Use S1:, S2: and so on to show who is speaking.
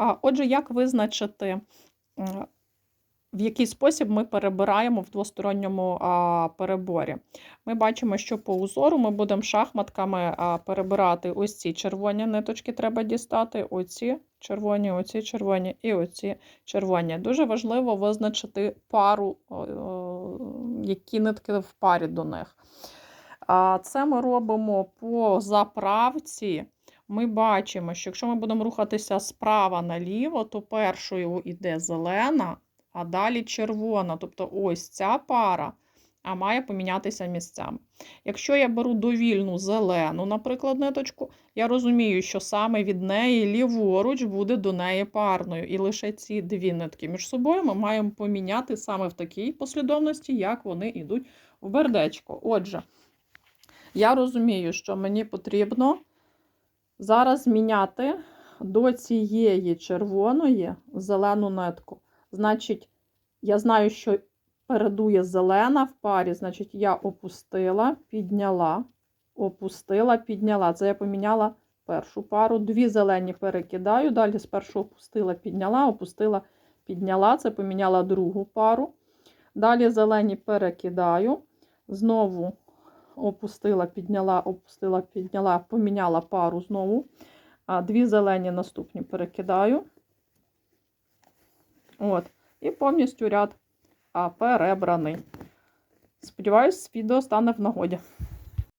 S1: А, Отже, як визначити, в який спосіб ми перебираємо в двосторонньому переборі? Ми бачимо, що по узору ми будемо шахматками перебирати ось ці червоні ниточки, треба дістати, оці червоні, оці червоні і оці червоні. Дуже важливо визначити пару, які нитки в парі до них. Це ми робимо по заправці ми бачимо, що якщо ми будемо рухатися справа наліво, то першою йде зелена, а далі червона. Тобто ось ця пара а має помінятися місцями. Якщо я беру довільну зелену, наприклад, ниточку, я розумію, що саме від неї ліворуч буде до неї парною. І лише ці дві нитки між собою ми маємо поміняти саме в такій послідовності, як вони йдуть в бердечко. Отже, я розумію, що мені потрібно. Зараз міняти до цієї червоної зелену нитку. Значить, я знаю, що передує зелена в парі, значить, я опустила, підняла, опустила, підняла. Це я поміняла першу пару. Дві зелені перекидаю. Далі спершу опустила, підняла, опустила, підняла. Це поміняла другу пару. Далі зелені перекидаю. Знову опустила, підняла, опустила, підняла, поміняла пару знову. А Дві зелені наступні перекидаю. От. І повністю ряд а, перебраний. Сподіваюсь, відео стане в нагоді.